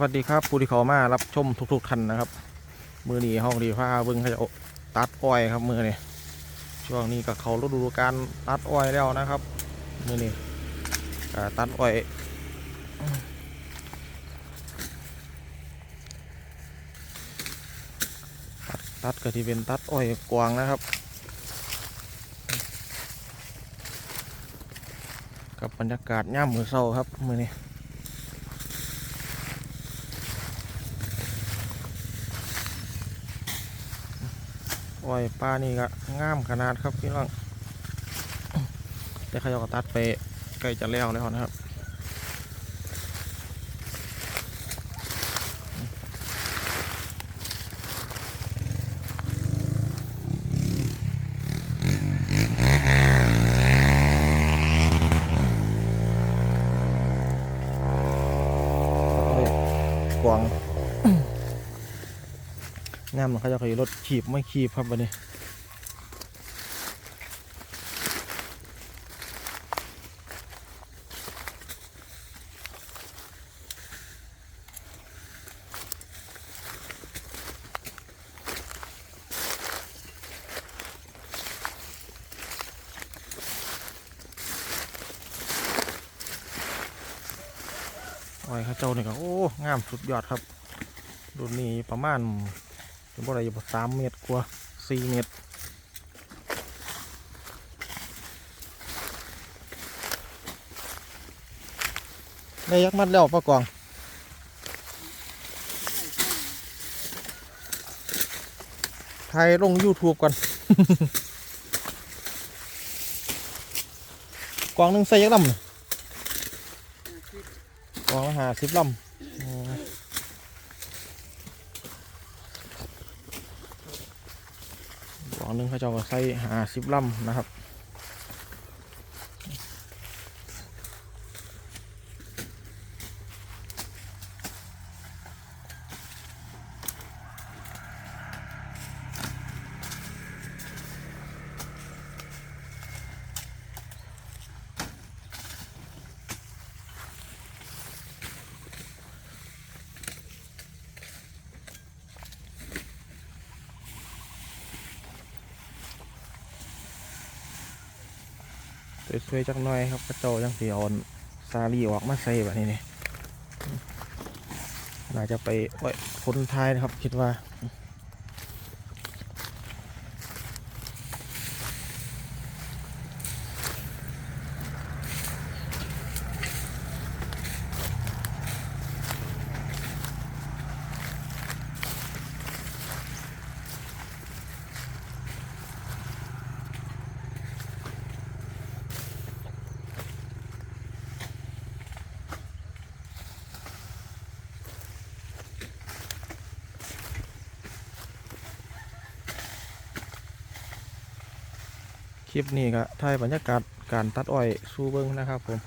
วัสดีครับผู้ที่เขามารับชมทุกๆท่านนะครับ มือนี้ห้องดีผ้าเบิ้งเขาจะตัดอ้อยครับมือนี้ช่วงนี้ก็เขาฤดูการตัดอ้อยแล้วนะครับ มือนี้ตัดอ้อยตัดตัดก็ที่เป็นตัดอ้อยกวางนะครับกับบรรยากาศย่ามมือเศร้าครับมือนี้ อ้อยปลานี่ก็งามขนาดครับพี่น้องแต่เขาจะก็ตัดไปใกล้จะแล้วแล้วนะครับกวาง งามเขาจะขี่รถขีบไม่ขีบครับวันนี้โอ้ยข้าเจ้านี่ก็โอ้ งามสุดยอดครับ รุ่นนี้ประมาณ เป็นบ่ไรอยู่สามเมตรกว่าสี่เมตรได้ยักมัดแล้วป้ากองถ่ายลง YouTube ก่อน กองนึงใส่ยักลำนี่กองหาสิบลำอืมก องหนึ่งเขาเจะใส่หาสิบลำนะครับ สวยๆจักหน่อยครับกระโจจังสีอ่อนซาลีออกมาใส่แบบนี้นี่น่าจะไปไว้คนท้ายนะครับ คิดว่า คลิปนี้ก็ถ่ายบรรยากาศการตัดอ้อยสู้เบิ้งนะครับผม